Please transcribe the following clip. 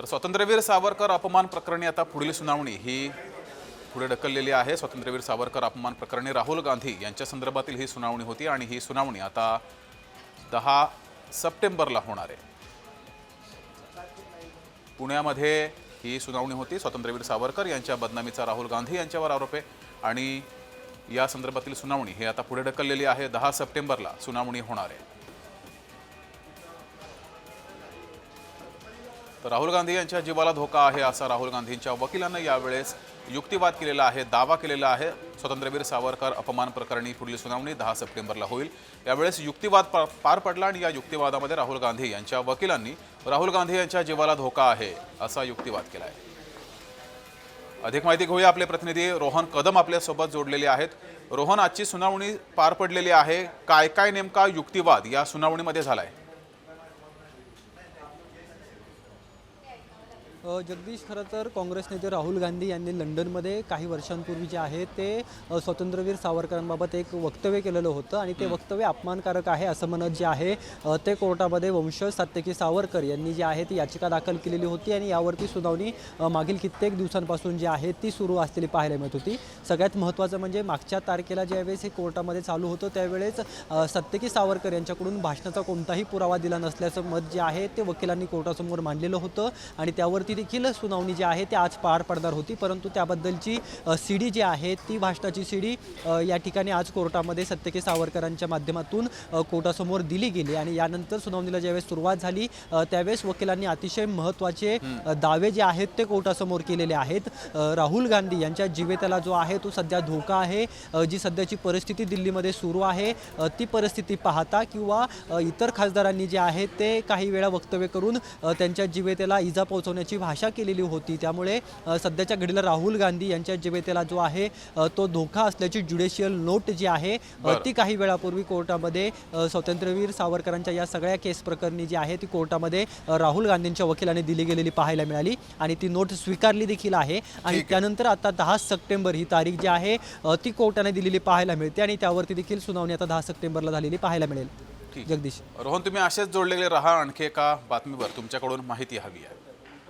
तर स्वातंत्र्यवीर सावरकर अपमान प्रकरणी आता पुढील सुनावणी. ही पुढे ढकललेली आहे. स्वातंत्र्यवीर सावरकर अपमान प्रकरणी राहुल गांधी यांच्या संदर्भातील ही सुनावणी होती आणि ही सुनावणी आता दहा सप्टेंबरला होणार आहे. पुण्यामध्ये ही सुनावणी होती. स्वातंत्र्यवीर सावरकर यांच्या बदनामीचा राहुल गांधी यांच्यावर आरोप आहे आणि या संदर्भातील सुनावणी ही आता पुढे ढकललेली आहे. दहा सप्टेंबरला सुनावणी होणार आहे. तर राहुल गांधी यांच्या जीवाला धोका आहे असा राहुल गांधींच्या वकिलांनी यावेळेस युक्तिवाद केलेला आहे दावा केलेला आहे. स्वतंत्रवीर सावरकर अपमान प्रकरणी पुढील सुनावणी दहा सप्टेंबरला होईल. यावेळेस युक्तिवाद पार पडला आणि या युक्तिवादामध्ये राहुल गांधी यांच्या वकिलांनी राहुल गांधी यांच्या जीवाला धोका आहे असा युक्तिवाद केला आहे अधिक माहिती घेऊया आपले प्रतिनिधी. रोहन कदम आपल्यासोबत जोडलेले आहेत. रोहन आजची सुनावणी पार पडलेली आहे. काय काय नेमका युक्तिवाद या सुनावणीमध्ये झाला आहे जगदीश खरं तर काँग्रेस नेते राहुल गांधी यांनी लंडनमध्ये काही वर्षांपूर्वी जे आहे ते स्वातंत्र्यवीर सावरकरांबाबत एक वक्तव्य केलेलं होतं आणि ते वक्तव्य अपमानकारक आहे असं म्हणत जे आहे ते कोर्टामध्ये वंशज सात्यकी सावरकर यांनी जे आहे ती याचिका दाखल केलेली होती आणि यावरती सुनावणी मागील कित्येक दिवसांपासून जी आहे ती सुरू असलेली पाहायला मिळत होती. सगळ्यात महत्त्वाचं म्हणजे मागच्या तारखेला ज्यावेळेस हे कोर्टामध्ये चालू होतं त्यावेळेस सत्यकी सावरकर यांच्याकडून भाषणाचा कोणताही पुरावा दिला नसल्याचं मत जे आहे ते वकिलांनी कोर्टासमोर मांडलेलं होतं आणि त्यावरती देखील सुनावणी जी आहे ती आज पार पडणार होती. परंतु त्याबद्दलची सी डी जी आहे ती भाषणाची सी डी या ठिकाणी आज कोर्टामध्ये सत्यके सावरकरांच्या माध्यमातून कोर्टासमोर दिली गेली आणि यानंतर सुनावणीला ज्यावेळेस सुरुवात झाली त्यावेळेस वकिलांनी अतिशय महत्त्वाचे दावे जे आहेत ते कोर्टासमोर केलेले आहेत. राहुल गांधी यांच्या जीवेताला जो आहे तो सध्या धोका आहे जी सध्याची परिस्थिती दिल्लीमध्ये सुरू आहे ती परिस्थिती पाहता किंवा इतर खासदारांनी जे आहे ते काही वेळा वक्तव्य करून त्यांच्या जीवेतेला इजा पोहोचवण्याची भाषा केलेली होती त्यामुळे सध्याच्या घडीला राहुल गांधी यांच्या जीवेतेला जो आहे तो धोका असल्याची ज्युडिशियल नोट जी आहे. ती काही वेळापूर्वी कोर्टामध्ये स्वातंत्र्यवीर सावरकरांच्या या सगळ्या केस प्रकरणी जी आहे ती कोर्टामध्ये राहुल गांधींच्या वकिलाने दिली गेलेली पाहायला मिळाली आणि ती नोट स्वीकारली देखील आहे आणि. त्यानंतर आता दहा सप्टेंबर ही तारीख जी आहे ती कोर्टाने दिलेली पाहायला मिळते आणि त्यावरती देखील सुनावणी आता दहा सप्टेंबरला झालेली पाहायला मिळेल. जगदीश रोहन तुम्ही असेच जोडलेले राहा आणखी एका बातमीवर तुमच्याकडून माहिती हवी आहे